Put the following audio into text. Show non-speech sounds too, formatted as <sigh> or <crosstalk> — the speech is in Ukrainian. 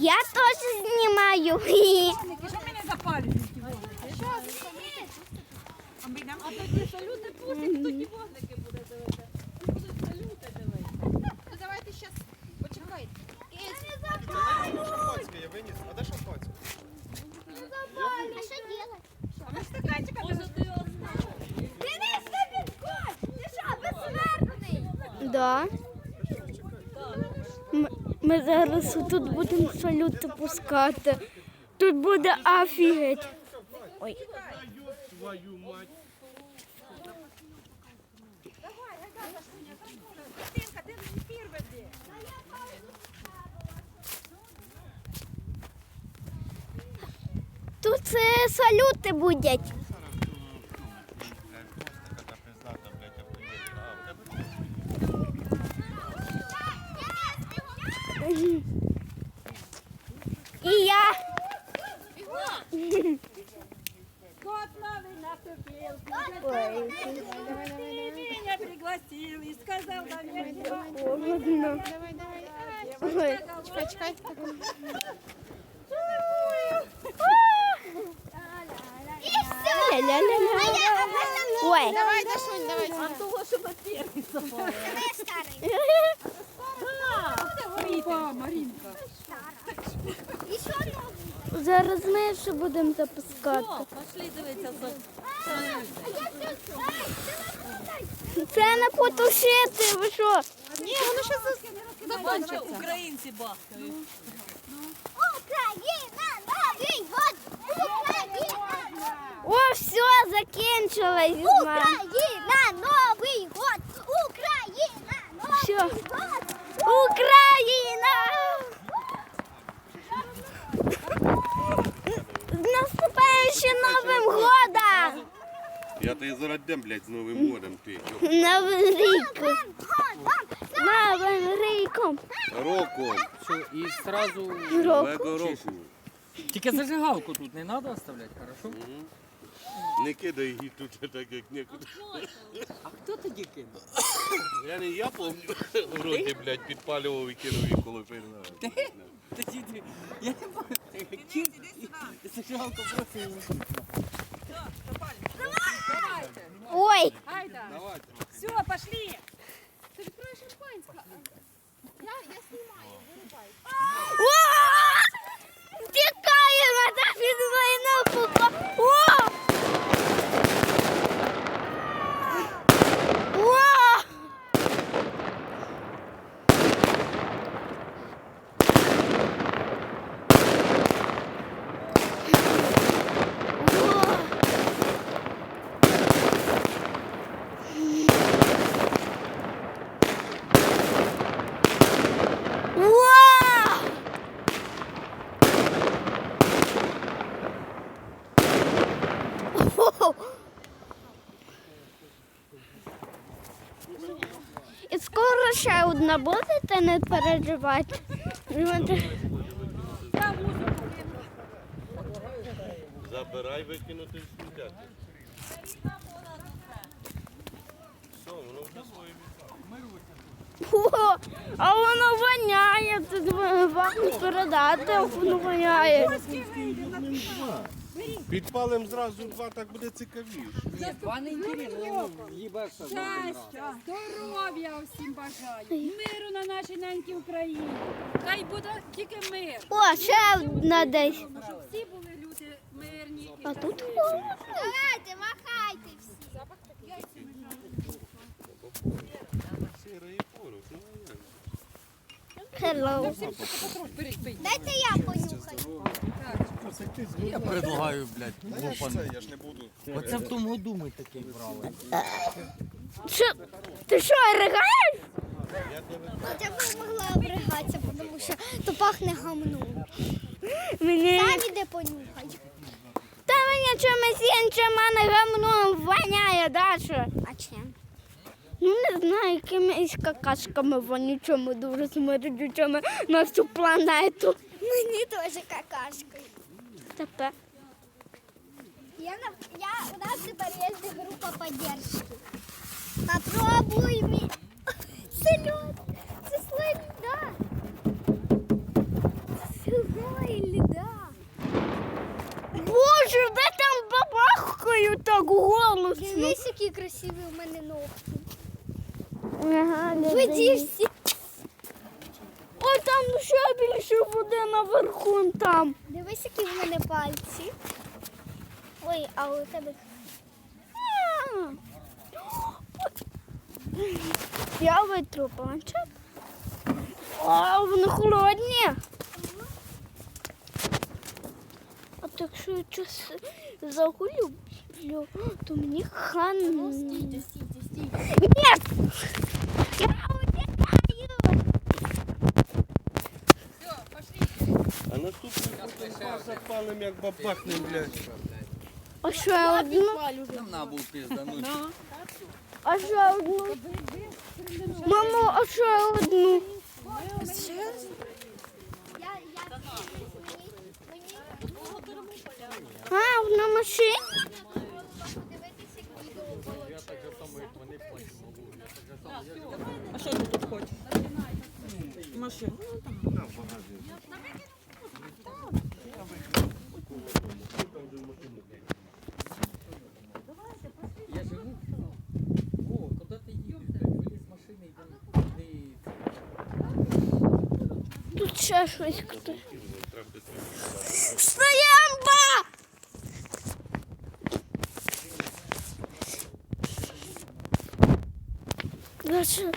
Я теж знімаю. Що мене запалюють? А тоді салюти пустять, вогники буде дивитися. Будуть салюти дивитися. Ну давайте зараз почекайте. Шампанське я виніс. А де? Да. Ми, зараз тут будемо салюти пускати. Тут буде офігеть. Ой. Твою мать. Тут е, салюти будуть. Така пиздата, блядь, охуєнна. А, в тебе І я. Кот новый наступил. Ой, меня пригласил и сказал, наверное, холодно. Давай, давай. Ой. Чекай, чекай. Все. Ля-ля-ля-ля. Ой. Давай, Дашунь, давай. того, щоб первый запал. Опа, Маринка. Зараз ми ще будемо запускати. Пошли дивитися за Це не потушити, ви що? Ні, воно ще Бачите, українці бахкають. Україна, Новий год! Україна! О, все, закінчилось. Україна, Новий год! Україна, Новий год! Україна! З наступаючим Новим годом! Я тобі зараз дем, блядь, з Новим годом, ти. Новим ріком! Новим ріком! Року. Все, і сразу Нового року. тільки зажигалку тут не треба оставляти, хорошо? Не кидай її тут так, як нікуди. А хто тоді кинув? Я не я помню. Вроді, блядь, підпалював і кинув її коло. Тоді ти- я не пам'ятаю, зажигалку просто не Ой! Айда. Все, пошли. О! І скоро ще одна будете, не переживати. Забирай, викинути в сміття. Все, воно вже своє О, а воно воняє, тут вам передати, воно воняє. Підпалим зразу два, так буде цікавіше. Ні, два не інтересно, їбешся. Щастя, здоров'я всім бажаю. Миру на нашій ненькій Україні. Хай буде тільки мир. О, ще одна десь. Щоб всі були люди мирні. А тут холодно. Давайте, махайте всі. Ну. Hello. Дайте я понюхаю. Я предлагаю, блядь, лопану. Я ж не буду. Оце в тому году ми такий брали. Що? Ти що, ригаєш? Я тебе Я б могла обригатися, тому що то пахне гамном. Мені... Сам іде понюхай. Та мені чимось іншим, а не гамном воняє, Даша. А чим? Ну, не знаю, якимись какашками вонючими, дуже смердючими на всю планету. Мені теж какашкою. т.п. Я, я, у нас тепер є группа поддержки. Попробуй мені. Це льод. Це слой льда. Слой льда. Боже, да там бабахкають так голосно. Дивись, какие красивые у меня ногти. Ага, Видишь, ще більше води наверху там. Дивись, які в мене пальці. Ой, а у тебе. <gasps> Я витру планшет. А, вони холодні. А так що я щось загулю, то мені хан. Стійте, потім запалим, як бабахнем, блядь. А що я одну? Нам на був піздануть. А що я одну? Мамо, а що я одну? А, на машині? А що ти тут хочеш? Машину. Я живу. О, куди ти їдеш? Виліз з машини, йди. Тут ще щось хтось. Стоянба! Дальше.